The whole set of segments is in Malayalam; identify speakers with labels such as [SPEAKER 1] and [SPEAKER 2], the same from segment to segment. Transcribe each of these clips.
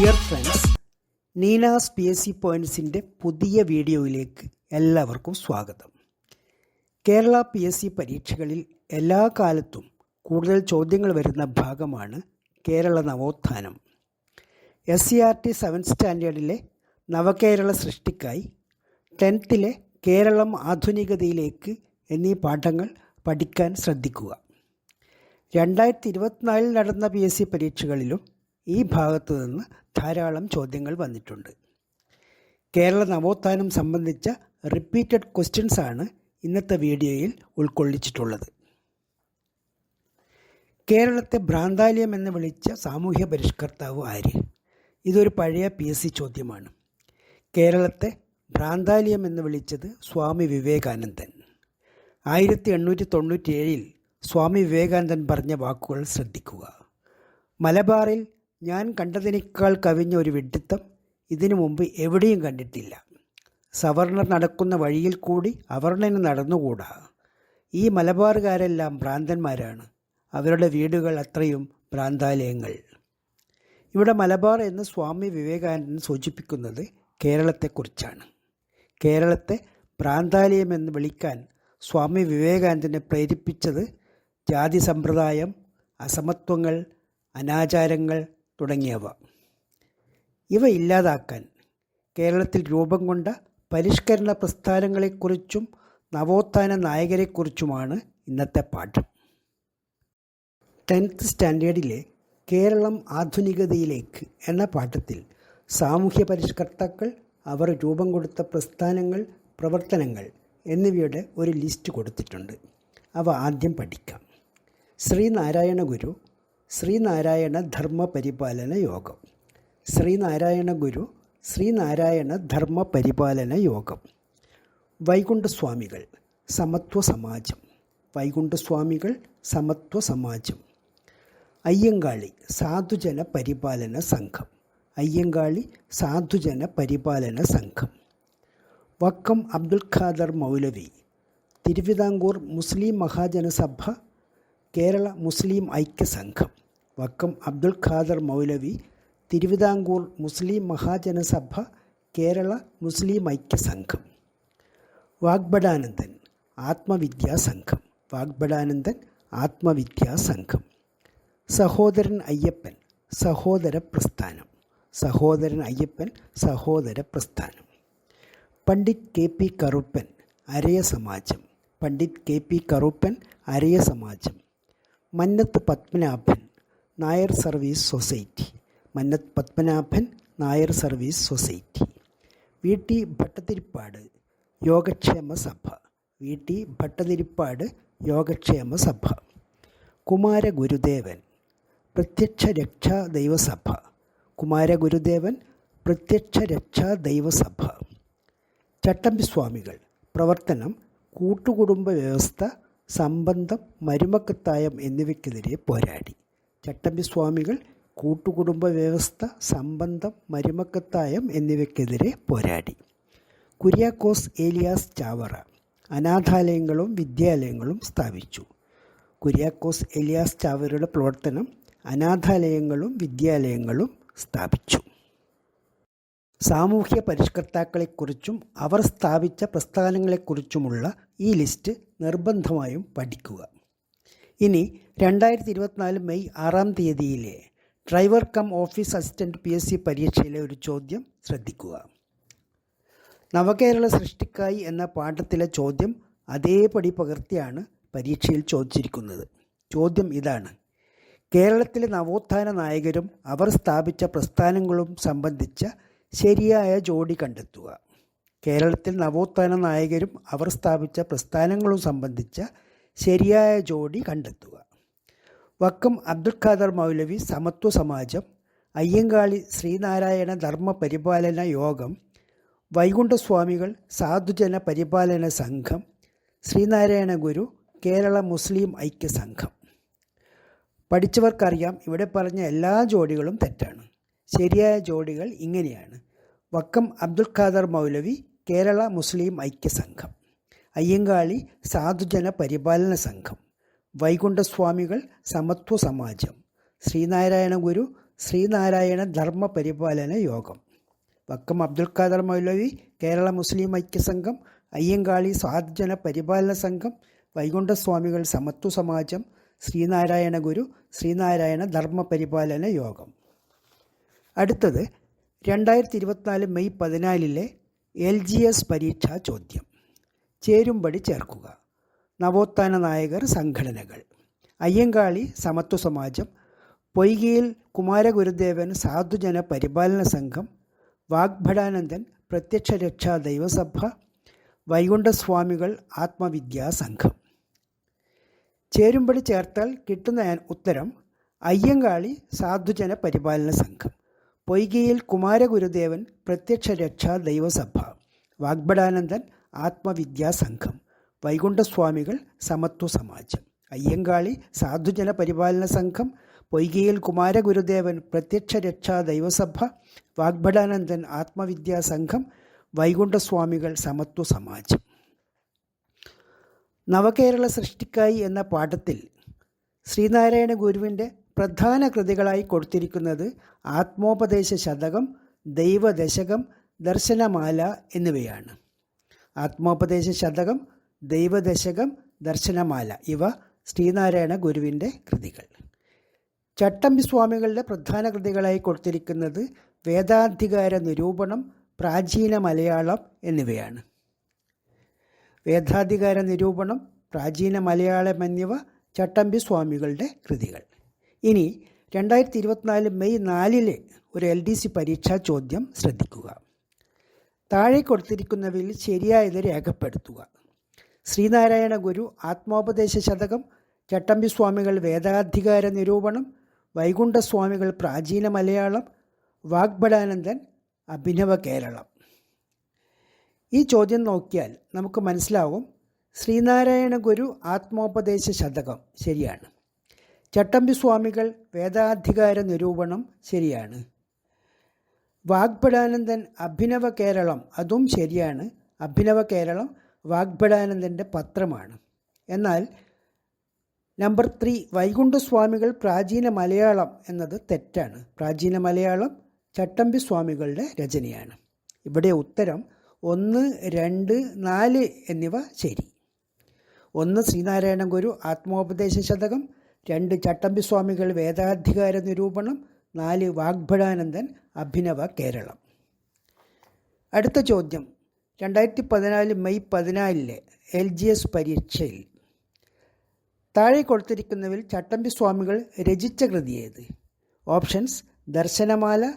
[SPEAKER 1] Dear friends Neena's P S C പോയിന്റ്സിന്റെ പുതിയ വീഡിയോയിലേക്ക് എല്ലാവർക്കും സ്വാഗതം. കേരള പി എസ് സി പരീക്ഷകളിൽ എല്ലാ കാലത്തും കൂടുതൽ ചോദ്യങ്ങൾ വരുന്ന ഭാഗമാണ് കേരള നവോത്ഥാനം. S C R T seven സ്റ്റാൻഡേർഡിലെ നവകേരള സൃഷ്ടിക്കായി ടെൻത്തിലെ കേരളം ആധുനികതയിലേക്ക് എന്നീ പാഠങ്ങൾ പഠിക്കാൻ ശ്രദ്ധിക്കുക. രണ്ടായിരത്തി ഇരുപത്തിനാലിൽ നടന്ന പി എസ് സി പരീക്ഷകളിലും ഈ ഭാഗത്തു നിന്ന് ധാരാളം ചോദ്യങ്ങൾ വന്നിട്ടുണ്ട്. കേരള നവോത്ഥാനം സംബന്ധിച്ച റിപ്പീറ്റഡ് ക്വസ്റ്റ്യൻസ് ആണ് ഇന്നത്തെ വീഡിയോയിൽ ഉൾക്കൊള്ളിച്ചിട്ടുള്ളത്. കേരളത്തെ ഭ്രാന്താലയം എന്ന് വിളിച്ച സാമൂഹ്യ പരിഷ്കർത്താവ് ആര്? ഇതൊരു പഴയ പി എസ് സി ചോദ്യമാണ്. കേരളത്തെ ഭ്രാന്താലയം എന്ന് വിളിച്ചത് സ്വാമി വിവേകാനന്ദൻ. ആയിരത്തി എണ്ണൂറ്റി തൊണ്ണൂറ്റി സ്വാമി വിവേകാനന്ദൻ പറഞ്ഞ വാക്കുകൾ ശ്രദ്ധിക്കുക. മലബാറിൽ ഞാൻ കണ്ടതിനേക്കാൾ കവിഞ്ഞ ഒരു വിഡ്ഢിത്തം ഇതിനു മുമ്പ് എവിടെയും കണ്ടിട്ടില്ല. സവർണർ നടക്കുന്ന വഴിയിൽ കൂടി അവർണന് നടന്നുകൂടാ. ഈ മലബാറുകാരെല്ലാം ഭ്രാന്തന്മാരാണ്. അവരുടെ വീടുകൾ അത്രയും ഭ്രാന്താലയങ്ങൾ. ഇവിടെ മലബാർ എന്ന് സ്വാമി വിവേകാനന്ദൻ സൂചിപ്പിക്കുന്നത് കേരളത്തെക്കുറിച്ചാണ്. കേരളത്തെ ഭ്രാന്താലയം എന്ന് വിളിക്കാൻ സ്വാമി വിവേകാനന്ദനെ പ്രേരിപ്പിച്ചത് ജാതി സമ്പ്രദായം അസമത്വങ്ങൾ അനാചാരങ്ങൾ തുടങ്ങിയവ. ഇവ ഇല്ലാതാക്കാൻ കേരളത്തിൽ രൂപം കൊണ്ട പരിഷ്കരണ പ്രസ്ഥാനങ്ങളെക്കുറിച്ചും നവോത്ഥാന നായകരെക്കുറിച്ചുമാണ് ഇന്നത്തെ പാഠം. ടെൻത്ത് സ്റ്റാൻഡേർഡിലെ കേരളം ആധുനികതയിലേക്ക് എന്ന പാഠത്തിൽ സാമൂഹ്യ പരിഷ്കർത്താക്കൾ അവർ രൂപം കൊടുത്ത പ്രസ്ഥാനങ്ങൾ പ്രവർത്തനങ്ങൾ എന്നിവയുടെ ഒരു ലിസ്റ്റ് കൊടുത്തിട്ടുണ്ട്. അവ ആദ്യം പഠിക്കാം. ശ്രീനാരായണ ഗുരു ശ്രീനാരായണ ധർമ്മ പരിപാലന യോഗം. ശ്രീനാരായണ ഗുരു ശ്രീനാരായണ ധർമ്മ പരിപാലന യോഗം. വൈകുണ്ഠസ്വാമികൾ സമത്വ സമാജം വൈകുണ്ഠസ്വാമികൾ സമത്വ സമാജം അയ്യങ്കാളി സാധുജന പരിപാലന സംഘം. അയ്യങ്കാളി സാധുജന പരിപാലന സംഘം. വക്കം അബ്ദുൽ ഖാദർ മൗലവി തിരുവിതാംകൂർ മുസ്ലിം മഹാജനസഭ കേരള മുസ്ലിം ഐക്യ സംഘം വക്കം അബ്ദുൽ ഖാദർ മൗലവി തിരുവിതാംകൂർ മുസ്ലിം മഹാജനസഭ കേരള മുസ്ലിം ഐക്യ സംഘം വാഗ്ബടാനന്ദൻ ആത്മവിദ്യാ സംഘം. വാഗ്ബടാനന്ദൻ ആത്മവിദ്യാ സംഘം. സഹോദരൻ അയ്യപ്പൻ സഹോദര പ്രസ്ഥാനം. Sahodaran Ayyappan Sahodara Prasthanam. Pandit K P Karuppan Araya Samajam. Pandit K P Karuppan Araya Samajam. Mannath Padmanabhan Nair service society. Mannath Padmanabhan Nair service society. V T Bhattathiripad Yogakshema Sabha. V T Bhattathiripad Yogakshema സഭ. കുമാരഗുരുദേവൻ പ്രത്യക്ഷ രക്ഷാ ദൈവസഭ കുമാരഗുരുദേവൻ പ്രത്യക്ഷ രക്ഷാ ദൈവസഭ ചട്ടമ്പി സ്വാമികൾ പ്രവർത്തനം കൂട്ടുകുടുംബ വ്യവസ്ഥ സംബന്ധം മരുമക്കത്തായം എന്നിവയ്ക്കെതിരെ പോരാടി. ചട്ടമ്പി സ്വാമികൾ കൂട്ടുകുടുംബ വ്യവസ്ഥ സംബന്ധം മരുമക്കത്തായം എന്നിവയ്ക്കെതിരെ പോരാടി. കുര്യാക്കോസ് ഏലിയാസ് ചാവറ അനാഥാലയങ്ങളും വിദ്യാലയങ്ങളും സ്ഥാപിച്ചു. കുര്യാക്കോസ് എലിയാസ് ചാവറയുടെ പ്രവർത്തനം അനാഥാലയങ്ങളും വിദ്യാലയങ്ങളും സ്ഥാപിച്ചു. സാമൂഹ്യ പരിഷ്കർത്താക്കളെക്കുറിച്ചും അവർ സ്ഥാപിച്ച പ്രസ്ഥാനങ്ങളെക്കുറിച്ചുമുള്ള ഈ ലിസ്റ്റ് നിർബന്ധമായും പഠിക്കുക. ഇനി രണ്ടായിരത്തി ഇരുപത്തിനാല് മെയ് ആറാം തീയതിയിലെ driver cum office assistant P S C പരീക്ഷയിലെ ഒരു ചോദ്യം ശ്രദ്ധിക്കുക. നവകേരള സൃഷ്ടിക്കായി എന്ന പാഠത്തിലെ ചോദ്യം അതേപടി പകർത്തിയാണ് പരീക്ഷയിൽ ചോദിച്ചിരിക്കുന്നത്. ചോദ്യം ഇതാണ്. കേരളത്തിലെ നവോത്ഥാന നായകരും അവർ സ്ഥാപിച്ച പ്രസ്ഥാനങ്ങളും സംബന്ധിച്ച ശരിയായ ജോഡി കണ്ടെത്തുക. കേരളത്തിൽ നവോത്ഥാന നായകരും അവർ സ്ഥാപിച്ച പ്രസ്ഥാനങ്ങളും സംബന്ധിച്ച ശരിയായ ജോഡി കണ്ടെത്തുക. വക്കം അബ്ദുൽ ഖാദർ മൗലവി സമത്വ സമാജം അയ്യങ്കാളി ശ്രീനാരായണ ധർമ്മ പരിപാലന യോഗം വൈകുണ്ഠസ്വാമികൾ സാധുജന പരിപാലന സംഘം ശ്രീനാരായണ ഗുരു കേരള മുസ്ലിം ഐക്യ സംഘം. പഠിച്ചവർക്കറിയാം ഇവിടെ പറഞ്ഞ എല്ലാ ജോഡികളും തെറ്റാണ്. ശരിയായ ജോഡികൾ ഇങ്ങനെയാണ്. വക്കം അബ്ദുൽ ഖാദർ മൗലവി കേരള മുസ്ലിം ഐക്യ സംഘം. അയ്യങ്കാളി സാധുജന പരിപാലന സംഘം വൈകുണ്ഠസ്വാമികൾ സമത്വ സമാജം ശ്രീനാരായണ ഗുരു ശ്രീനാരായണ ധർമ്മ പരിപാലന യോഗം വക്കം അബ്ദുൽ ഖാദർ മൗലവി കേരള മുസ്ലിം ഐക്യസംഘം അയ്യങ്കാളി സാധുജന പരിപാലന സംഘം വൈകുണ്ഠസ്വാമികൾ സമത്വ സമാജം ശ്രീനാരായണ ഗുരു ശ്രീനാരായണ ധർമ്മ പരിപാലന യോഗം. അടുത്തത് രണ്ടായിരത്തി ഇരുപത്തിനാല് മെയ് പതിനാലിലെ എൽ ജി എസ് പരീക്ഷാ ചോദ്യം. ചേരുംപടി ചേർക്കുക. നവോത്ഥാന നായകർ സംഘടനകൾ. അയ്യങ്കാളി സമത്വ സമാജം. പൊയ്കയിൽ കുമാരഗുരുദേവൻ സാധുജന പരിപാലന സംഘം. വാഗ്ഭടാനന്ദൻ പ്രത്യക്ഷ രക്ഷാ ദൈവസഭ. വൈകുണ്ഠസ്വാമികൾ ആത്മവിദ്യാ സംഘം. ചേരുംപടി ചേർത്താൽ കിട്ടുന്ന ഉത്തരം അയ്യങ്കാളി സാധുജന പരിപാലന സംഘം. പൊയ്കയിൽ കുമാരഗുരുദേവൻ പ്രത്യക്ഷ രക്ഷാ ദൈവസഭ. വാഗ്ഭടാനന്ദൻ ആത്മവിദ്യാ സംഘം വൈകുണ്ഠസ്വാമികൾ സമത്വ സമാജം അയ്യങ്കാളി സാധുജന പരിപാലന സംഘം പൊയ്കയിൽ കുമാരഗുരുദേവൻ പ്രത്യക്ഷ രക്ഷാ ദൈവസഭ വാഗ്ഭടാനന്ദൻ ആത്മവിദ്യാ സംഘം വൈകുണ്ഠസ്വാമികൾ സമത്വ സമാജം. നവകേരള സൃഷ്ടിക്കായി എന്ന പാഠത്തിൽ ശ്രീനാരായണ ഗുരുവിന്റെ പ്രധാന കൃതികളായി കൊടുത്തിരിക്കുന്നത് ആത്മോപദേശ ശതകം ദൈവദശകം ദർശനമാല എന്നിവയാണ്. ആത്മോപദേശ ശതകം ദൈവദശകം ദർശനമാല. ഇവ ശ്രീനാരായണ ഗുരുവിന്റെ കൃതികൾ. ചട്ടമ്പി സ്വാമികളുടെ പ്രധാന കൃതികളായി കൊടുത്തിരിക്കുന്നത് വേദാധികാര നിരൂപണം പ്രാചീന മലയാളം എന്നിവയാണ്. വേദാധികാര നിരൂപണം പ്രാചീന മലയാളം എന്നിവ ചട്ടമ്പി സ്വാമികളുടെ കൃതികൾ. ഇനി രണ്ടായിരത്തി ഇരുപത്തിനാല് മെയ് നാലിലെ ഒരു എൽ ഡി സി പരീക്ഷാ ചോദ്യം ശ്രദ്ധിക്കുക. താഴെ കൊടുത്തിരിക്കുന്നവയിൽ ശരിയായത് രേഖപ്പെടുത്തുക. ശ്രീനാരായണ ഗുരു ആത്മോപദേശ ശതകം ചട്ടമ്പി സ്വാമികൾ വേദാധികാര നിരൂപണം വൈകുണ്ഠസ്വാമികൾ പ്രാചീന മലയാളം വാഗ്ബടാനന്ദൻ അഭിനവ കേരളം. ഈ ചോദ്യം നോക്കിയാൽ നമുക്ക് മനസ്സിലാവും ശ്രീനാരായണ ഗുരു ആത്മോപദേശ ശതകം ശരിയാണ്. ചട്ടമ്പി സ്വാമികൾ വേദാധികാര നിരൂപണം ശരിയാണ്. വാഗ്ഭടാനന്ദൻ അഭിനവ കേരളം അതും ശരിയാണ്. അഭിനവ കേരളം വാഗ്ഭടാനന്ദന്റെ പത്രമാണ്. എന്നാൽ നമ്പർ ത്രീ വൈകുണ്ഠസ്വാമികൾ പ്രാചീന മലയാളം എന്നത് തെറ്റാണ്. പ്രാചീന മലയാളം ചട്ടമ്പി സ്വാമികളുടെ രചനയാണ്. ഇവിടെ ഉത്തരം ഒന്ന് രണ്ട് നാല് എന്നിവ ശരി. ഒന്ന് ശ്രീനാരായണ ഗുരു ആത്മോപദേശ ശതകം രണ്ട് ചട്ടമ്പി സ്വാമികൾ വേദാധികാര നിരൂപണം നാല് വാഗ്ഭടാനന്ദൻ അഭിനവ കേരളം. അടുത്ത ചോദ്യം. രണ്ടായിരത്തി പതിനാല് മെയ് പതിനാലിലെ എൽ ജി എസ് പരീക്ഷയിൽ താഴെ കൊടുത്തിരിക്കുന്നവയിൽ ചട്ടമ്പി സ്വാമികൾ രചിച്ച കൃതി ഏത്? ഓപ്ഷൻസ് ദർശനമാല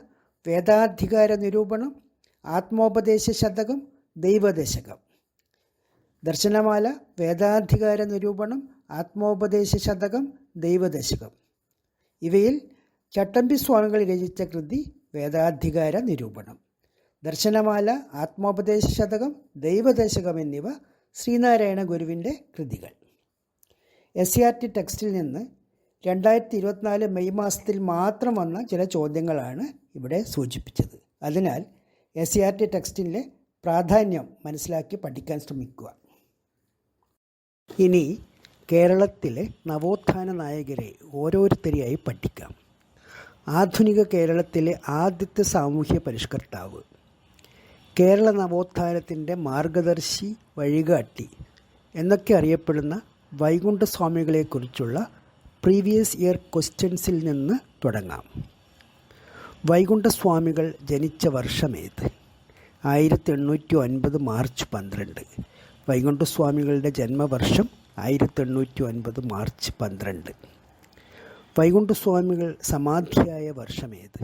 [SPEAKER 1] വേദാധികാര നിരൂപണം ആത്മോപദേശ ശതകം ദൈവദശകം. ദർശനമാല വേദാധികാര നിരൂപണം ആത്മോപദേശ ശതകം ദൈവദശകം. ഇവയിൽ ചട്ടമ്പി സ്വാമികൾ രചിച്ച കൃതി വേദാധികാര നിരൂപണം. ദർശനമാല ആത്മോപദേശ ശതകം ദൈവദേശകം എന്നിവ ശ്രീനാരായണ ഗുരുവിന്റെ കൃതികൾ. എസ് സി ആർ ടി ടെക്സ്റ്റിൽ നിന്ന് രണ്ടായിരത്തി ഇരുപത്തിനാല് മെയ് മാസത്തിൽ മാത്രം വന്ന ചില ചോദ്യങ്ങളാണ് ഇവിടെ സൂചിപ്പിച്ചത്. അതിനാൽ എസ് സി ആർ ടി ടെക്സ്റ്റിന്റെ പ്രാധാന്യം മനസ്സിലാക്കി പഠിക്കാൻ ശ്രമിക്കുക. ഇനി കേരളത്തിലെ നവോത്ഥാന നായകരെ ഓരോരുത്തരെയായി പഠിക്കാം. ആധുനിക കേരളത്തിലെ ആദ്യത്തെ സാമൂഹ്യ പരിഷ്കർത്താവ്. കേരള നവോത്ഥാനത്തിന്റെ മാർഗദർശി വഴികാട്ടി എന്നൊക്കെ അറിയപ്പെടുന്ന വൈകുണ്ഠസ്വാമികളെക്കുറിച്ചുള്ള പ്രീവിയസ് ഇയർ ക്വസ്റ്റ്യൻസിൽ നിന്ന് തുടങ്ങാം. വൈകുണ്ഠസ്വാമികൾ ജനിച്ച വർഷമേത്? ആയിരത്തി എണ്ണൂറ്റി ഒൻപത് മാർച്ച് പന്ത്രണ്ട്. വൈകുണ്ഠസ്വാമികളുടെ ജന്മവർഷം ആയിരത്തി എണ്ണൂറ്റി ഒൻപത് മാർച്ച് പന്ത്രണ്ട്. വൈകുണ്ഠസ്വാമികൾ സമാധിയായ വർഷമേത്?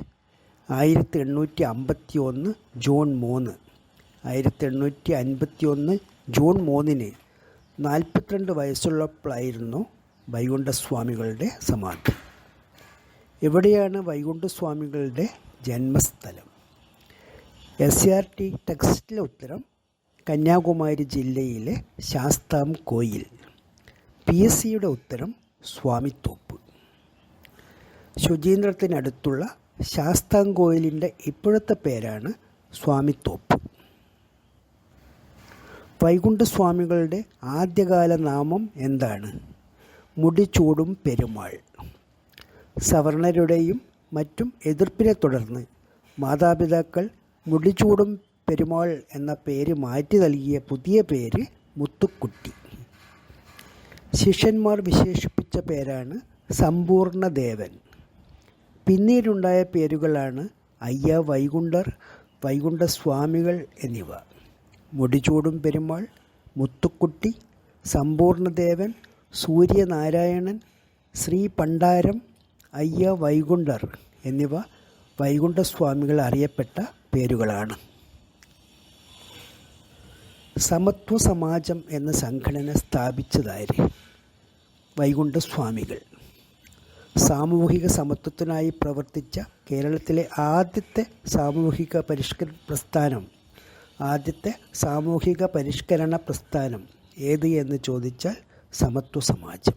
[SPEAKER 1] ആയിരത്തി എണ്ണൂറ്റി അമ്പത്തി ഒന്ന് ജൂൺ മൂന്ന്. ആയിരത്തി എണ്ണൂറ്റി അൻപത്തി ഒന്ന് ജൂൺ മൂന്നിന് നാൽപ്പത്തിരണ്ട് വയസ്സുള്ളപ്പോഴായിരുന്നു വൈകുണ്ഠസ്വാമികളുടെ സമാധി. എവിടെയാണ് വൈകുണ്ഠസ്വാമികളുടെ ജന്മസ്ഥലം? എസ് ആർ ടി ടെക്സ്റ്റിലെ ഉത്തരം കന്യാകുമാരി ജില്ലയിലെ ശാസ്താം കോയിൽ പി എസ് സിയുടെ ഉത്തരം സ്വാമിത്തോപ്പ് ശുചീന്ദ്രത്തിനടുത്തുള്ള ശാസ്താംകോയിലിന്റെ ഇപ്പോഴത്തെ പേരാണ് സ്വാമിത്തോപ്പ്. വൈകുണ്ഠസ്വാമികളുടെ ആദ്യകാല നാമം എന്താണ്? മുടിച്ചൂടും പെരുമാൾ. സവർണരുടെയും മറ്റും എതിർപ്പിനെ തുടർന്ന് മാതാപിതാക്കൾ മുടിച്ചൂടും പെരുമാൾ എന്ന പേര് മാറ്റി നൽകിയ പുതിയ പേര് മുത്തുക്കുട്ടി. ശിഷ്യന്മാർ വിശേഷിപ്പിച്ച പേരാണ് സമ്പൂർണദേവൻ പിന്നീടുണ്ടായ പേരുകളാണ് അയ്യ വൈകുണ്ഠർ വൈകുണ്ഠസ്വാമികൾ എന്നിവ. മുടിചൂടും പെരുമാൾ മുത്തുക്കുട്ടി സമ്പൂർണദേവൻ സൂര്യനാരായണൻ ശ്രീ പണ്ടാരം അയ്യ വൈകുണ്ഠർ എന്നിവ വൈകുണ്ഠസ്വാമികൾ അറിയപ്പെട്ട പേരുകളാണ്. സമത്വ സമാജം എന്ന സംഘടന സ്ഥാപിച്ചതാര്? വൈകുണ്ഠസ്വാമികൾ. സാമൂഹിക സമത്വത്തിനായി പ്രവർത്തിച്ച കേരളത്തിലെ ആദ്യത്തെ സാമൂഹിക പരിഷ്കരണ പ്രസ്ഥാനം. ആദ്യത്തെ സാമൂഹിക പരിഷ്കരണ പ്രസ്ഥാനം ഏത് എന്ന് ചോദിച്ചാൽ സമത്വ സമാജം.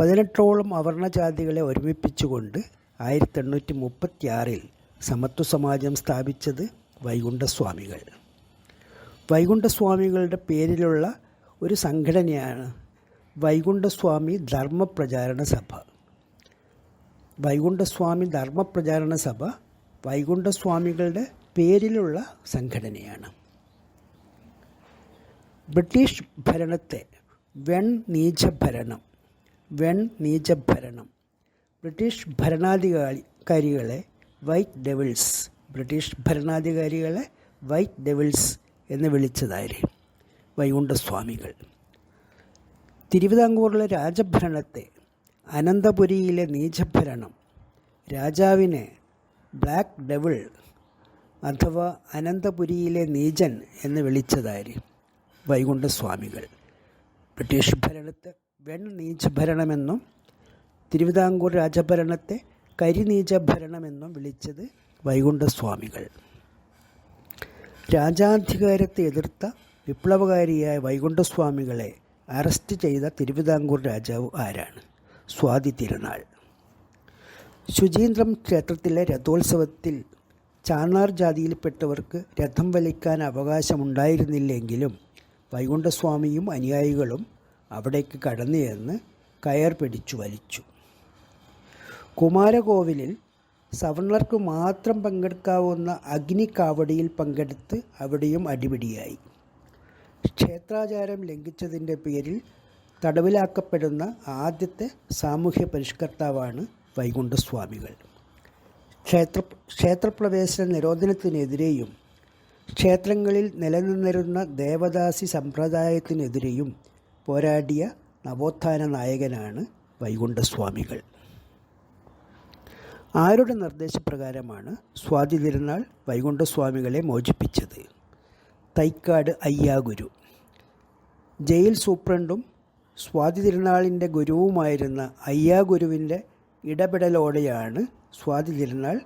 [SPEAKER 1] പതിനെട്ടോളം അവർണജാതികളെ ഒരുമിപ്പിച്ചുകൊണ്ട് ആയിരത്തി എണ്ണൂറ്റി മുപ്പത്തിയാറിൽ സമത്വ സമാജം സ്ഥാപിച്ചത് വൈകുണ്ഠസ്വാമികൾ. വൈകുണ്ഠസ്വാമികളുടെ പേരിലുള്ള ഒരു സംഘടനയാണ് വൈകുണ്ഠസ്വാമി ധർമ്മപ്രചാരണ സഭ. വൈകുണ്ഠസ്വാമി ധർമ്മപ്രചാരണ സഭ വൈകുണ്ഠസ്വാമികളുടെ പേരിലുള്ള സംഘടനയാണ്. ബ്രിട്ടീഷ് ഭരണത്തെ വെൺ നീചഭരണം വെൺ നീചഭരണം. ബ്രിട്ടീഷ് ഭരണാധികാരികളെ വൈറ്റ് ഡെവിൾസ് ബ്രിട്ടീഷ് ഭരണാധികാരികളെ വൈറ്റ് ഡെവിൾസ് എന്ന് വിളിച്ചതായിരുന്നു വൈകുണ്ഠസ്വാമികൾ. തിരുവിതാംകൂറിലെ രാജഭരണത്തെ അനന്തപുരിയിലെ നീചഭരണം. രാജാവിനെ ബ്ലാക്ക് ഡെവിൾ അഥവാ അനന്തപുരിയിലെ നീചൻ എന്ന് വിളിച്ചതായി വൈകുണ്ഠസ്വാമികൾ. ബ്രിട്ടീഷ് ഭരണത്തെ വെൺ നീചഭരണമെന്നും തിരുവിതാംകൂർ രാജഭരണത്തെ കരിനീചഭരണമെന്നും വിളിച്ചത് വൈകുണ്ഠസ്വാമികൾ. രാജാധികാരത്തെ എതിർത്ത വിപ്ലവകാരിയായ വൈകുണ്ഠസ്വാമികളെ അറസ്റ്റ് ചെയ്ത തിരുവിതാംകൂർ രാജാവ് ആരാണ്? സ്വാതി തിരുനാൾ. ശുചീന്ദ്രം ക്ഷേത്രത്തിലെ രഥോത്സവത്തിൽ ചാണാർ ജാതിയിൽപ്പെട്ടവർക്ക് രഥം വലിക്കാൻ അവകാശമുണ്ടായിരുന്നില്ലെങ്കിലും വൈകുണ്ഠസ്വാമിയും അനുയായികളും അവിടേക്ക് കടന്നു ചെന്ന് കയർ പിടിച്ചു വലിച്ചു. കുമാരകോവിലിൽ സവർണർക്ക് മാത്രം പങ്കെടുക്കാവുന്ന അഗ്നിക്കാവടിയിൽ പങ്കെടുത്ത് അവിടെയും അടിപിടിയായി. ക്ഷേത്രാചാരം ലംഘിച്ചതിന്റെ പേരിൽ തടവിലാക്കപ്പെടുന്ന ആദ്യത്തെ സാമൂഹ്യ പരിഷ്കർത്താവാണ് വൈകുണ്ഠസ്വാമികൾ. ക്ഷേത്ര ക്ഷേത്രപ്രവേശന നിരോധനത്തിനെതിരെയും ക്ഷേത്രങ്ങളിൽ നിലനിന്നിരുന്ന ദേവദാസി സമ്പ്രദായത്തിനെതിരെയും പോരാടിയ നവോത്ഥാന നായകനാണ് വൈകുണ്ഠസ്വാമികൾ. ആരുടെ നിർദ്ദേശപ്രകാരമാണ് സ്വാതി തിരുനാൾ വൈകുണ്ഠസ്വാമികളെ മോചിപ്പിച്ചത്? തൈക്കാട് അയ്യാഗുരു. ജയിൽ സൂപ്രണ്ടും സ്വാതി തിരുനാളിന്റെ ഗുരുവുമായിരുന്ന അയ്യാ ഗുരുവിന്റെ ഇടപെടലോടെയാണ് സ്വാതി തിരുനാൾ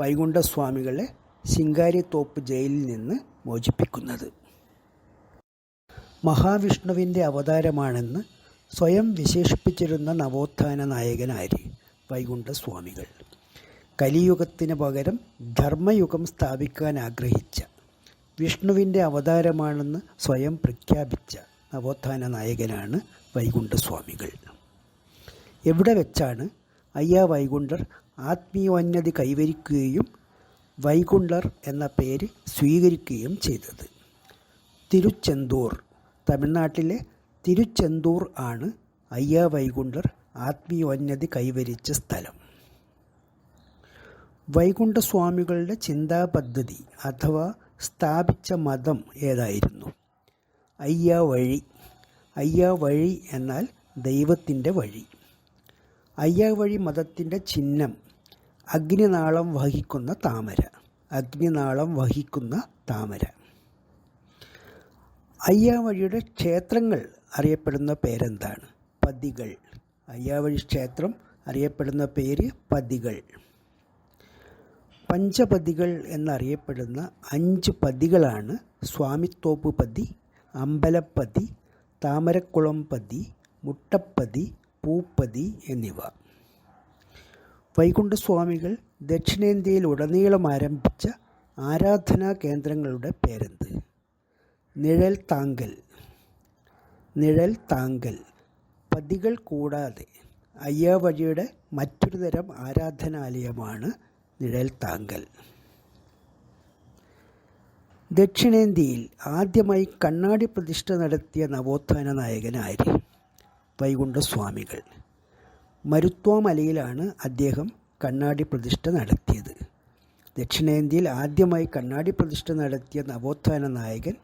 [SPEAKER 1] വൈകുണ്ഠസ്വാമികളെ ശിങ്കാരിത്തോപ്പ് ജയിലിൽ നിന്ന് മോചിപ്പിക്കുന്നത്. മഹാവിഷ്ണുവിന്റെ അവതാരമാണെന്ന് സ്വയം വിശേഷിപ്പിച്ചിരുന്ന നവോത്ഥാന നായകനാര് വൈകുണ്ഠസ്വാമികൾ. കലിയുഗത്തിന് പകരം ധർമ്മയുഗം സ്ഥാപിക്കാൻ ആഗ്രഹിച്ച വിഷ്ണുവിന്റെ അവതാരമാണെന്ന് സ്വയം പ്രഖ്യാപിച്ച നവോത്ഥാന നായകനാണ് വൈകുണ്ഠസ്വാമികൾ. എവിടെ വെച്ചാണ് അയ്യ വൈകുണ്ഠർ ആത്മീയോന്നതി കൈവരിക്കുകയും വൈകുണ്ഠർ എന്ന പേര് സ്വീകരിക്കുകയും ചെയ്തത്? തിരുച്ചെന്തൂർ തമിഴ്നാട്ടിലെ തിരുച്ചെന്തൂർ ആണ് അയ്യ വൈകുണ്ഠർ ആത്മീയോന്നതി കൈവരിച്ച സ്ഥലം. വൈകുണ്ഠസ്വാമികളുടെ ചിന്താപദ്ധതി അഥവാ സ്ഥാപിച്ച മതം ഏതായിരുന്നു? അയ്യ വഴി. അയ്യ വഴി എന്നാൽ ദൈവത്തിന്റെ വഴി. അയ്യ വഴി മതത്തിന്റെ ചിഹ്നം. അഗ്നിനാളം വഹിക്കുന്ന താമര. അഗ്നിനാളം വഹിക്കുന്ന താമര. അയ്യാവഴിയുടെ ക്ഷേത്രങ്ങൾ അറിയപ്പെടുന്ന പേരെന്താണ്? പതികൾ. അയ്യാവഴി ക്ഷേത്രം അറിയപ്പെടുന്ന പേര് പതികൾ. പഞ്ചപതികൾ എന്നറിയപ്പെടുന്ന അഞ്ച് പതികളാണ് സ്വാമിത്തോപ്പ് പതി അമ്പലപ്പതി താമരക്കുളം പതി മുട്ടപ്പതി പൂപ്പതി എന്നിവ. വൈകുണ്ഠസ്വാമികൾ ദക്ഷിണേന്ത്യയിൽ ഉടനീളം ആരംഭിച്ച ആരാധനാ കേന്ദ്രങ്ങളുടെ പേരെന്ത്? നിഴൽ താങ്കൽ. നിഴൽ താങ്കൽ. പതികൾ കൂടാതെ അയ്യാവഴിയുടെ മറ്റൊരു തരം ആരാധനാലയമാണ് നിഴൽത്താങ്കൽ ദക്ഷിണേന്ത്യയിൽ ആദ്യമായി കണ്ണാടി പ്രതിഷ്ഠ നടത്തിയ നവോത്ഥാന നായകൻ ആര് വൈകുണ്ഠസ്വാമികൾ. മരുത്വാമലയിലാണ് അദ്ദേഹം കണ്ണാടി പ്രതിഷ്ഠ നടത്തിയത്. ദക്ഷിണേന്ത്യയിൽ ആദ്യമായി കണ്ണാടി പ്രതിഷ്ഠ നടത്തിയ നവോത്ഥാന നായകൻ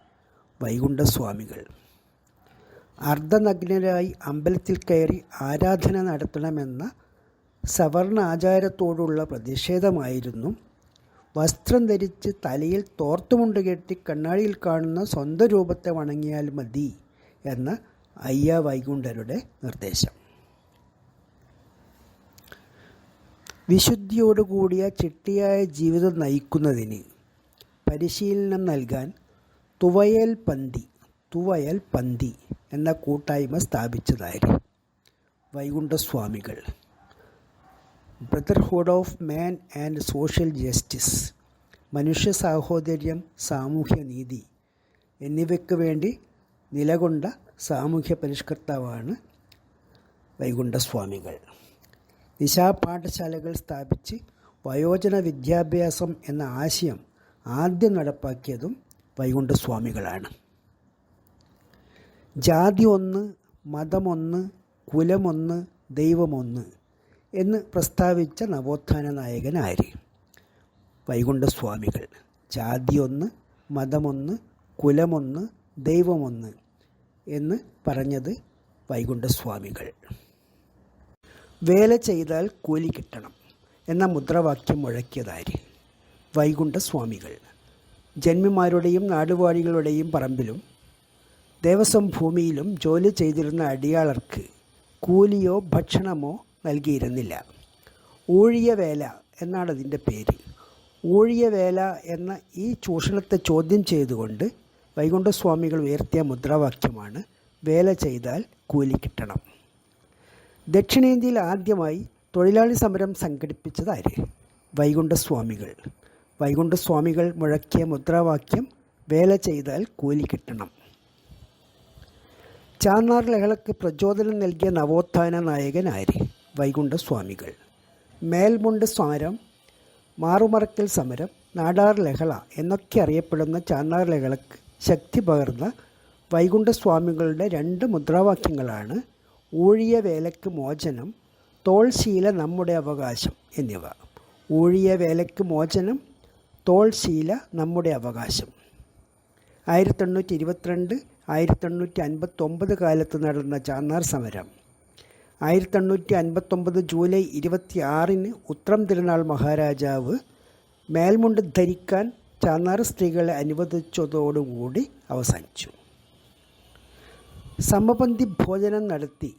[SPEAKER 1] വൈകുണ്ഠസ്വാമികൾ. അർദ്ധനഗ്നരായി അമ്പലത്തിൽ കയറി ആരാധന നടത്തണമെന്ന സവർണ ആചാരത്തോടുള്ള പ്രതിഷേധമായിരുന്നു വസ്ത്രം ധരിച്ച് തലയിൽ തോർത്തുമുണ്ട് കെട്ടി കണ്ണാടിയിൽ കാണുന്ന സ്വന്തം രൂപത്തെ വണങ്ങിയാൽ മതി എന്ന അയ്യ വൈകുണ്ഠരുടെ നിർദ്ദേശം. വിശുദ്ധിയോടുകൂടിയ ചിട്ടിയായ ജീവിതം നയിക്കുന്നതിന് പരിശീലനം നൽകാൻ തുവയൽ പന്തി തുവയൽ പന്തി എന്ന കൂട്ടായ്മ സ്ഥാപിച്ചതായിരുന്നു Vaikunda Swamikal. Brotherhood of man and social justice മനുഷ്യ സാഹോദര്യം സാമൂഹ്യനീതി എന്നിവയ്ക്ക് വേണ്ടി നിലകൊണ്ട സാമൂഹ്യ പരിഷ്കർത്താവാണ് വൈകുണ്ഠസ്വാമികൾ. നിശാപാഠശാലകൾ സ്ഥാപിച്ച് വയോജന വിദ്യാഭ്യാസം എന്ന ആശയം ആദ്യം നടപ്പാക്കിയതും വൈകുണ്ഠസ്വാമികളാണ്. ജാതി ഒന്ന് മതമൊന്ന് കുലമൊന്ന് ദൈവമൊന്ന് എന്ന് പ്രസ്താവിച്ച നവോത്ഥാന നായകൻ ആര് വൈകുണ്ഠസ്വാമികൾ ജാതി ഒന്ന് മതമൊന്ന് കുലമൊന്ന് ദൈവമൊന്ന് എന്ന് പറഞ്ഞത് വൈകുണ്ഠസ്വാമികൾ വേല ചെയ്താൽ കൂലി കിട്ടണം എന്ന മുദ്രാവാക്യം മുഴക്കിയതാര്? വൈകുണ്ഠസ്വാമികൾ ജന്മിമാരുടെയും നാടുവാഴികളുടെയും പറമ്പിലും ദേവസ്വം ഭൂമിയിലും ജോലി ചെയ്തിരുന്ന അടിയാളർക്ക് കൂലിയോ ഭക്ഷണമോ നൽകിയിരുന്നില്ല. ഊഴിയ വേല എന്നാണ് അതിന്റെ പേര്. ഊഴിയ വേല എന്ന ഈ ചൂഷണത്തെ ചോദ്യം ചെയ്തുകൊണ്ട് വൈകുണ്ഠസ്വാമികൾ ഉയർത്തിയ മുദ്രാവാക്യമാണ് വേല ചെയ്താൽ കൂലി കിട്ടണം ദക്ഷിണേന്ത്യയിൽ ആദ്യമായി തൊഴിലാളി സമരം സംഘടിപ്പിച്ചത് ആര് വൈകുണ്ഠസ്വാമികൾ. വൈകുണ്ഠസ്വാമികൾ മുഴക്കിയ മുദ്രാവാക്യം വേല ചെയ്താൽ കൂലി കിട്ടണം ചാന്നാർ ലഹളക്ക് പ്രചോദനം നൽകിയ നവോത്ഥാന നായകൻ ആര് വൈകുണ്ഠസ്വാമികൾ. മേൽമുണ്ട് സമരം മാറുമറക്കൽ സമരം നാടാർ ലഹള എന്നൊക്കെ അറിയപ്പെടുന്ന ചാന്നാർ ലഹളക്ക് ശക്തി പകർന്ന വൈകുണ്ഠസ്വാമികളുടെ രണ്ട് മുദ്രാവാക്യങ്ങളാണ് ഊഴിയ വേലയ്ക്ക് മോചനം തോൾശീല നമ്മുടെ അവകാശം എന്നിവ. ഊഴിയ വേലയ്ക്ക് മോചനം തോൾശീല നമ്മുടെ അവകാശം. ആയിരത്തി എണ്ണൂറ്റി ഇരുപത്തിരണ്ട് ആയിരത്തി എണ്ണൂറ്റി അൻപത്തൊമ്പത് കാലത്ത് നടന്ന ചാന്നാർ സമരം ആയിരത്തി എണ്ണൂറ്റി അൻപത്തൊമ്പത് ജൂലൈ ഇരുപത്തി ആറിന് ഉത്രം തിരുനാൾ മഹാരാജാവ് മേൽമുണ്ട് ധരിക്കാൻ ചാന്നാർ സ്ത്രീകളെ അനുവദിച്ചതോടുകൂടി അവസാനിച്ചു. സമപന്തി ഭോജനം നടത്തി.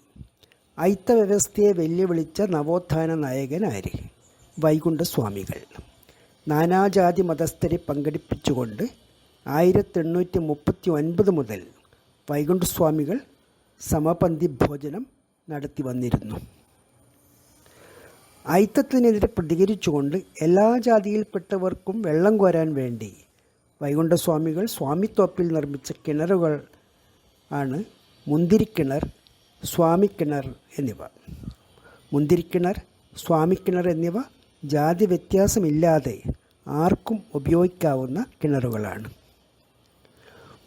[SPEAKER 1] വ്യവസ്ഥയെ വെല്ലുവിളിച്ച നവോത്ഥാന നായകനാര്? വൈകുണ്ഠസ്വാമികൾ. നാനാജാതി മതസ്ഥരെ പങ്കെടുപ്പിച്ചുകൊണ്ട് ആയിരത്തി എണ്ണൂറ്റി മുപ്പത്തി ഒൻപത് മുതൽ വൈകുണ്ഠസ്വാമികൾ സമപന്തി ഭോജനം നടത്തി വന്നിരുന്നു. ഐത്തത്തിനെതിരെ പ്രതികരിച്ചുകൊണ്ട് എല്ലാ ജാതിയിൽപ്പെട്ടവർക്കും വെള്ളം കോരാൻ വേണ്ടി വൈകുണ്ഠസ്വാമികൾ സ്വാമിത്തോപ്പിൽ നിർമ്മിച്ച കിണറുകൾ ആണ് മുന്തിരിക്കിണർ സ്വാമിക്കിണർ എന്നിവ. മുന്തിരിക്കിണർ സ്വാമിക്കിണർ എന്നിവ ജാതി വ്യത്യാസമില്ലാതെ ആർക്കും ഉപയോഗിക്കാവുന്ന കിണറുകളാണ്.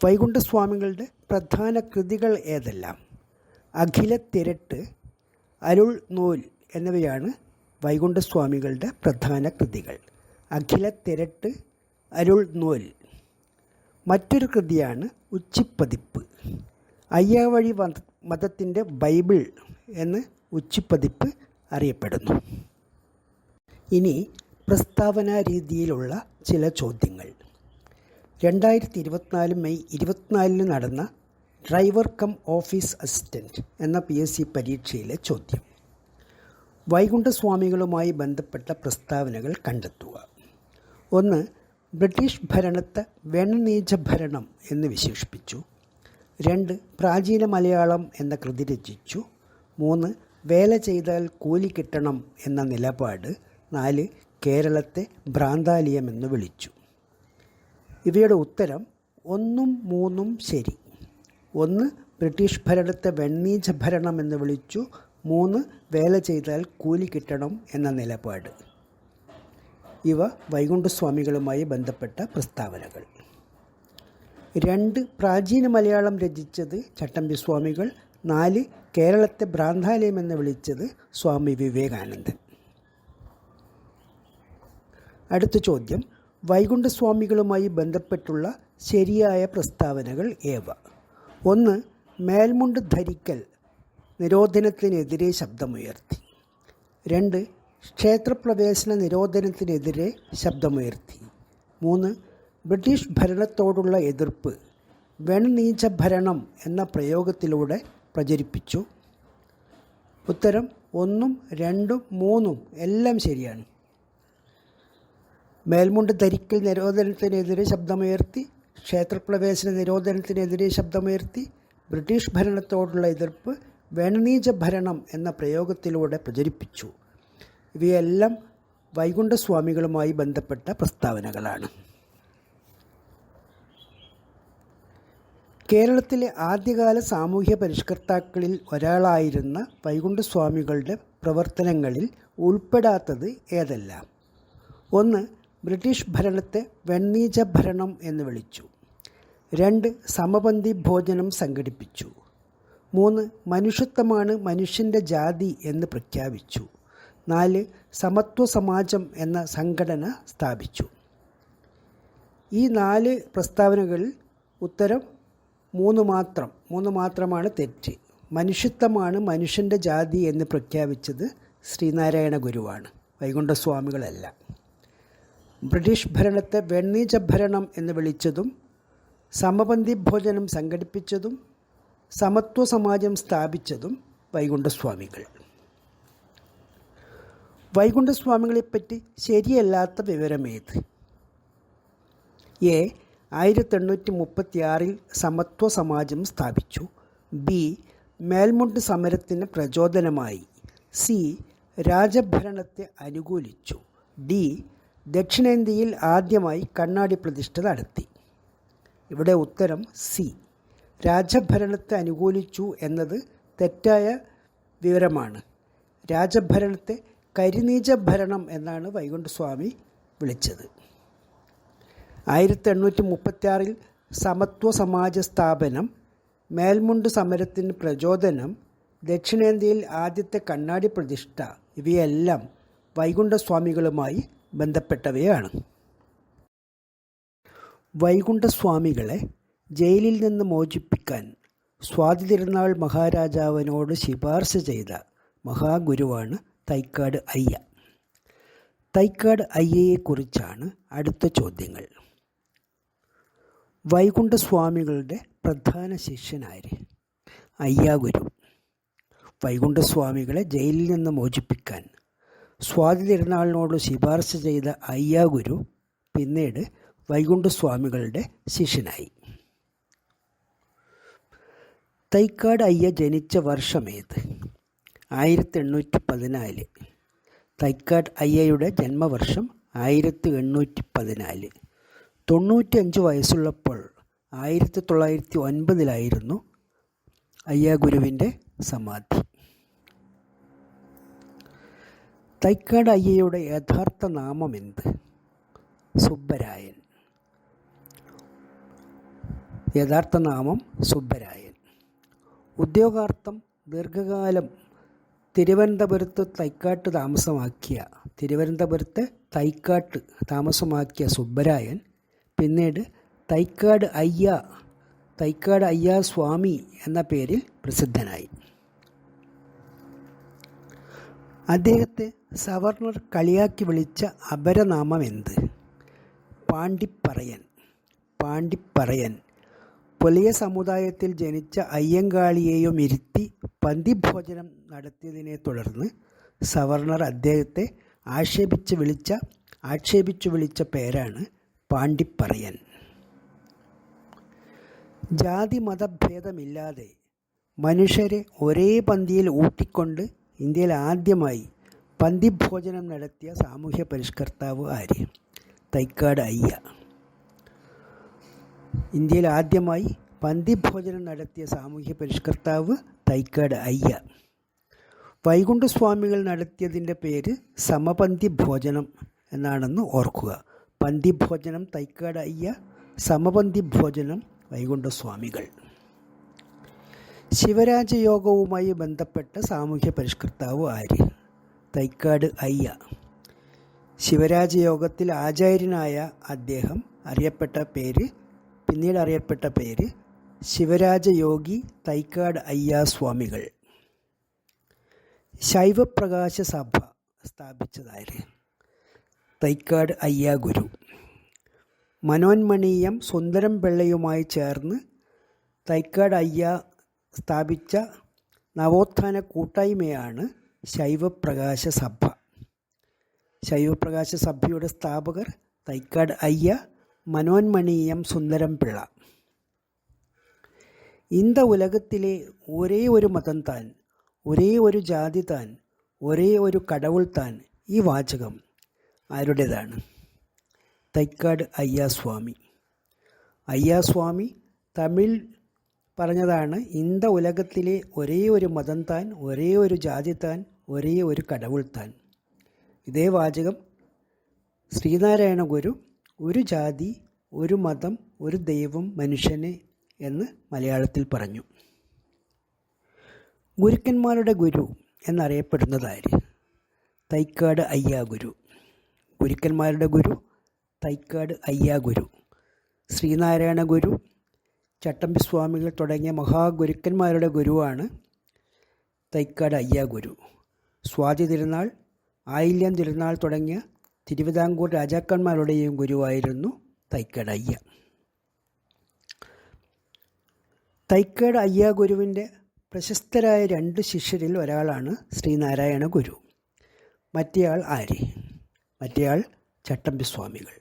[SPEAKER 1] വൈകുണ്ഠസ്വാമികളുടെ പ്രധാന കൃതികൾ ഏതെല്ലാം? അഖില തിരട്ട് അരുൾ നൂൽ എന്നിവയാണ് വൈകുണ്ഠസ്വാമികളുടെ പ്രധാന കൃതികൾ. അഖില തിരട്ട് അരുൾ നൂൽ. മറ്റൊരു കൃതിയാണ് ഉച്ചിപ്പതിപ്പ്. അയ്യാവഴി മതത്തിന്റെ ബൈബിൾ എന്ന് ഉച്ചിപ്പതിപ്പ് അറിയപ്പെടുന്നു. ഇനി പ്രസ്താവന രീതിയിലുള്ള ചില ചോദ്യങ്ങൾ. രണ്ടായിരത്തി ഇരുപത്തിനാല് മെയ് ഇരുപത്തിനാലിന് നടന്ന ഡ്രൈവർ കം ഓഫീസ് അസിസ്റ്റന്റ് എന്ന പി എസ് സി പരീക്ഷയിലെ ചോദ്യം. വൈകുണ്ഠസ്വാമികളുമായി ബന്ധപ്പെട്ട പ്രസ്താവനകൾ കണ്ടെത്തുക. ഒന്ന് ബ്രിട്ടീഷ് ഭരണത്തെ വെണ്ണനീച ഭരണം എന്ന് വിശേഷിപ്പിച്ചു. രണ്ട് പ്രാചീന മലയാളം എന്ന കൃതി രചിച്ചു. മൂന്ന് വേല ചെയ്താൽ കൂലി കിട്ടണം എന്ന നിലപാട്. നാല് കേരളത്തെ ഭ്രാന്താലയം എന്ന് വിളിച്ചു. ഇവയുടെ ഉത്തരം ഒന്നും മൂന്നും ശരി. ഒന്ന് ബ്രിട്ടീഷ് ഭരണത്തെ വെണ്ണീച്ച ഭരണം എന്ന് വിളിച്ചു. മൂന്ന് വേല ചെയ്താൽ കൂലി കിട്ടണം എന്ന നിലപാട്. ഇവ വൈകുണ്ഠസ്വാമികളുമായി ബന്ധപ്പെട്ട പ്രസ്താവനകൾ. രണ്ട് പ്രാചീന മലയാളം രചിച്ചത് ചട്ടമ്പി സ്വാമികൾ. നാല് കേരളത്തെ ഭ്രാന്താലയം എന്ന് വിളിച്ചത് സ്വാമി വിവേകാനന്ദൻ. അടുത്ത ചോദ്യം വൈകുണ്ഠസ്വാമികളുമായി ബന്ധപ്പെട്ടുള്ള ശരിയായ പ്രസ്താവനകൾ ഏവ? ഒന്ന് മേൽമുണ്ട് ധരിക്കൽ നിരോധനത്തിനെതിരെ ശബ്ദമുയർത്തി. രണ്ട് ക്ഷേത്രപ്രവേശന നിരോധനത്തിനെതിരെ ശബ്ദമുയർത്തി. മൂന്ന് ബ്രിട്ടീഷ് ഭരണത്തോടുള്ള എതിർപ്പ് വെൺനീച്ച ഭരണം എന്ന പ്രയോഗത്തിലൂടെ പ്രചരിപ്പിച്ചു. ഉത്തരം ഒന്നും രണ്ടും മൂന്നും എല്ലാം ശരിയാണ്. മേൽമുണ്ട് ധരിക്കൽ നിരോധനത്തിനെതിരെ ശബ്ദമുയർത്തി ക്ഷേത്രപ്രവേശന നിരോധനത്തിനെതിരെ ശബ്ദമുയർത്തി ബ്രിട്ടീഷ് ഭരണത്തോടുള്ള എതിർപ്പ് വേണനീജ ഭരണം എന്ന പ്രയോഗത്തിലൂടെ പ്രചരിപ്പിച്ചു. ഇവയെല്ലാം വൈകുണ്ഠസ്വാമികളുമായി ബന്ധപ്പെട്ട പ്രസ്താവനകളാണ്. കേരളത്തിലെ ആദ്യകാല സാമൂഹ്യ പരിഷ്കർത്താക്കളിൽ ഒരാളായിരുന്ന വൈകുണ്ഠസ്വാമികളുടെ പ്രവർത്തനങ്ങളിൽ ഉൾപ്പെടാത്തത് ഏതെല്ലാം. ഒന്ന് ബ്രിട്ടീഷ് ഭരണത്തെ വെണ്ണീജ ഭരണം എന്ന് വിളിച്ചു. രണ്ട് സമപന്തി ഭോജനം സംഘടിപ്പിച്ചു. മൂന്ന് മനുഷ്യത്വമാണ് മനുഷ്യന്റെ ജാതി എന്ന് പ്രഖ്യാപിച്ചു. നാല് സമത്വ സമാജം എന്ന സംഘടന സ്ഥാപിച്ചു. ഈ നാല് പ്രസ്താവനകളിൽ ഉത്തരം മൂന്ന് മാത്രം മൂന്ന് മാത്രമാണ് തെറ്റ്. മനുഷ്യത്വമാണ് മനുഷ്യന്റെ ജാതി എന്ന് പ്രഖ്യാപിച്ചത് ശ്രീനാരായണ ഗുരുവാണ് വൈകുണ്ഠസ്വാമികളല്ല. ബ്രിട്ടീഷ് ഭരണത്തെ വെണ്ണീജ ഭരണം എന്ന് വിളിച്ചതും സമപന്തി ഭോജനം സംഘടിപ്പിച്ചതും സമത്വ സമാജം സ്ഥാപിച്ചതും വൈകുണ്ഠസ്വാമികൾ. വൈകുണ്ഠസ്വാമികളെപ്പറ്റി ശരിയല്ലാത്ത വിവരമേത്? എ. ആയിരത്തി എണ്ണൂറ്റി മുപ്പത്തി ആറിൽ സമത്വ സമാജം സ്ഥാപിച്ചു. ബി. മേൽമുണ്ട് സമരത്തിന് പ്രചോദനമായി. സി. രാജഭരണത്തെ അനുകൂലിച്ചു. ഡി. ദക്ഷിണേന്ത്യയിൽ ആദ്യമായി കണ്ണാടി പ്രതിഷ്ഠ നടത്തി. ഇവിടെ ഉത്തരം സി. രാജഭരണത്തെ അനുകൂലിച്ചു എന്നത് തെറ്റായ വിവരമാണ്. രാജഭരണത്തെ കരിനീജ ഭരണം എന്നാണ് വൈകുണ്ഠസ്വാമി വിളിച്ചത്. ആയിരത്തി എണ്ണൂറ്റി മുപ്പത്തിയാറിൽ സമത്വ സമാജ സ്ഥാപനം മേൽമുണ്ട് സമരത്തിന് പ്രചോദനം ദക്ഷിണേന്ത്യയിൽ ആദ്യത്തെ കണ്ണാടി പ്രതിഷ്ഠ ഇവയെല്ലാം വൈകുണ്ഠസ്വാമികളുമായി ബന്ധപ്പെട്ടവയാണ്. വൈകുണ്ഠസ്വാമികളെ ജയിലിൽ നിന്ന് മോചിപ്പിക്കാൻ സ്വാതി തിരുനാൾ മഹാരാജാവിനോട് ശിപാർശ ചെയ്ത മഹാഗുരുവാണ് തൈക്കാട് അയ്യ. തൈക്കാട് അയ്യയെക്കുറിച്ചാണ് അടുത്ത ചോദ്യങ്ങൾ. വൈകുണ്ഠസ്വാമികളുടെ പ്രധാന ശിഷ്യനാര്? അയ്യാഗുരു. വൈകുണ്ഠസ്വാമികളെ ജയിലിൽ നിന്ന് മോചിപ്പിക്കാൻ സ്വാതി തിരുനാളിനോട് ശിപാർശ ചെയ്ത അയ്യാഗുരു പിന്നീട് വൈകുണ്ഠസ്വാമികളുടെ ശിഷ്യനായി. തൈക്കാട് അയ്യ ജനിച്ച വർഷമേത് ആയിരത്തി എണ്ണൂറ്റി പതിനാല് തൈക്കാട് അയ്യയുടെ ജന്മവർഷം ആയിരത്തി എണ്ണൂറ്റി പതിനാല് തൊണ്ണൂറ്റഞ്ച് വയസ്സുള്ളപ്പോൾ ആയിരത്തി തൊള്ളായിരത്തി ഒൻപതിലായിരുന്നു അയ്യാഗുരുവിന്റെ സമാധി. തൈക്കാട് അയ്യയുടെ യഥാർത്ഥ നാമം എന്ത്? സുബ്ബരായൻ. യഥാർത്ഥ നാമം സുബ്ബരായൻ. ഉദ്യോഗാർത്ഥം ദീർഘകാലം തിരുവനന്തപുരത്ത് തൈക്കാട്ട് താമസമാക്കിയ തിരുവനന്തപുരത്തെ തൈക്കാട്ട് താമസമാക്കിയ സുബ്ബരായൻ പിന്നീട് തൈക്കാട് അയ്യ തൈക്കാട് അയ്യ സ്വാമി എന്ന പേരിൽ പ്രസിദ്ധനായി. അദ്ദേഹത്തെ സവർണർ കളിയാക്കി വിളിച്ച അപരനാമം എന്ത്? പാണ്ടിപ്പറയൻ. പാണ്ടിപ്പറയൻ. പുലയ സമുദായത്തിൽ ജനിച്ച അയ്യങ്കാളിയെയും ഇരുത്തി പന്തിഭോജനം നടത്തിയതിനെ തുടർന്ന് സവർണർ അദ്ദേഹത്തെ ആക്ഷേപിച്ച് വിളിച്ച ആക്ഷേപിച്ചു വിളിച്ച പേരാണ് പാണ്ഡിപ്പറയൻ ജാതി മതഭേദമില്ലാതെ മനുഷ്യരെ ഒരേ പന്തിയിൽ ഊട്ടിക്കൊണ്ട് ഇന്ത്യയിൽ ആദ്യമായി പന്തിഭോജനം നടത്തിയ സാമൂഹ്യ പരിഷ്കർത്താവ് ആര്? തൈക്കാട് അയ്യ. ഇന്ത്യയിൽ ആദ്യമായി പന്തിഭോജനം നടത്തിയ സാമൂഹ്യ പരിഷ്കർത്താവ് തൈക്കാട് അയ്യ. വൈകുണ്ഠസ്വാമികൾ നടത്തിയതിന്റെ പേര് സമപന്തി ഭോജനം എന്നാണെന്ന് ഓർക്കുക. പന്തി ഭോജനം തൈക്കാട് അയ്യ സമപന്തി ഭോജനം വൈകുണ്ഠസ്വാമികൾ. ശിവരാജയോഗവുമായി ബന്ധപ്പെട്ട സാമൂഹ്യ പരിഷ്കർത്താവ് ആര്? തൈക്കാട് അയ്യ. ശിവരാജയോഗത്തിൽ ആചാര്യനായ അദ്ദേഹം അറിയപ്പെട്ട പേര് പിന്നീട് അറിയപ്പെട്ട പേര് ശിവരാജയോഗി തൈക്കാട് അയ്യ സ്വാമികൾ. ശൈവപ്രകാശ സഭ സ്ഥാപിച്ചതാര്? തൈക്കാട് അയ്യ ഗുരു. മനോന്മണീയം സുന്ദരം പിള്ളയുമായി ചേർന്ന് തൈക്കാട് അയ്യ സ്ഥാപിച്ച നവോത്ഥാന കൂട്ടായ്മയാണ് ശൈവപ്രകാശ സഭ. ശൈവപ്രകാശ സഭയുടെ സ്ഥാപകർ തൈക്കാട് അയ്യ മനോന്മണീയം സുന്ദരം പിള്ള இந்த உலகத்திலே ஒரே ஒரு மதம் தான் ഒരേ ഒരു ജാതി താൻ ഒരേ ഒരു കടവുൾ താൻ ഈ വാചകം ആരുടേതാണ് തൈക്കാട് അയ്യാസ്വാമി അയ്യാസ്വാമി തമിഴ് പറഞ്ഞതാണ് ഇന്ത ഉലകത്തിലെ ഒരേ ഒരു മതം താൻ ഒരേ ഒരു ജാതി താൻ ഒരേ ഒരു കടവുൾ താൻ ഇതേ വാചകം ശ്രീനാരായണ ഗുരു ഒരു ജാതി ഒരു മതം ഒരു ദൈവം മനുഷ്യന് എന്ന് മലയാളത്തിൽ പറഞ്ഞു. ഗുരുക്കന്മാരുടെ ഗുരു എന്നറിയപ്പെടുന്നതാര്? തൈക്കാട് അയ്യാ ഗുരു. ഗുരുക്കന്മാരുടെ ഗുരു തൈക്കാട് അയ്യാ ഗുരു. ശ്രീനാരായണ ഗുരു ചട്ടമ്പി സ്വാമികൾ തുടങ്ങിയ മഹാഗുരുക്കന്മാരുടെ ഗുരുവാണ് തൈക്കാട് അയ്യാ ഗുരു. സ്വാതി തിരുനാൾ ആയില്യം തിരുനാൾ തുടങ്ങിയ തിരുവിതാംകൂർ രാജാക്കന്മാരുടെയും ഗുരുവായിരുന്നു തൈക്കേട് അയ്യ തൈക്കാട് അയ്യ ഗുരുവിന്റെ പ്രശസ്തരായ രണ്ട് ശിഷ്യരിൽ ഒരാളാണ് ശ്രീനാരായണ ഗുരു. മറ്റേയാൾ ആര്? മറ്റേയാൾ ചട്ടമ്പി സ്വാമികൾ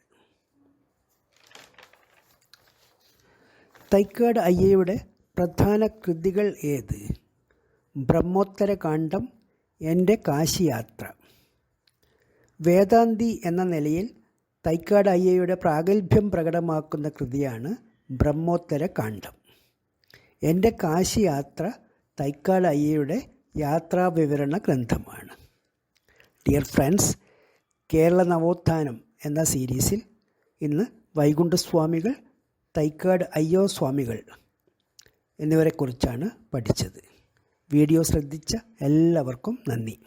[SPEAKER 1] തൈക്കാട് അയ്യയുടെ പ്രധാന കൃതികൾ ഏത്? ബ്രഹ്മോത്തര കാണ്ഡം എന്റെ കാശിയാത്ര. വേദാന്തി എന്ന നിലയിൽ തൈക്കാട് അയ്യയുടെ പ്രാഗൽഭ്യം പ്രകടമാക്കുന്ന കൃതിയാണ് ബ്രഹ്മോത്തര കാണ്ഡം. എന്റെ കാശി യാത്ര തൈക്കാട് അയ്യയുടെ യാത്രാ വിവരണ ഗ്രന്ഥമാണ്. ഡിയർ ഫ്രണ്ട്സ് കേരള നവോത്ഥാനം എന്ന സീരീസിൽ ഇന്ന് വൈകുണ്ഠസ്വാമികൾ തൈക്കാട് അയ്യോ സ്വാമികൾ എന്നിവരെക്കുറിച്ചാണ് പഠിച്ചത്. വീഡിയോ ശ്രദ്ധിച്ച എല്ലാവർക്കും നന്ദി.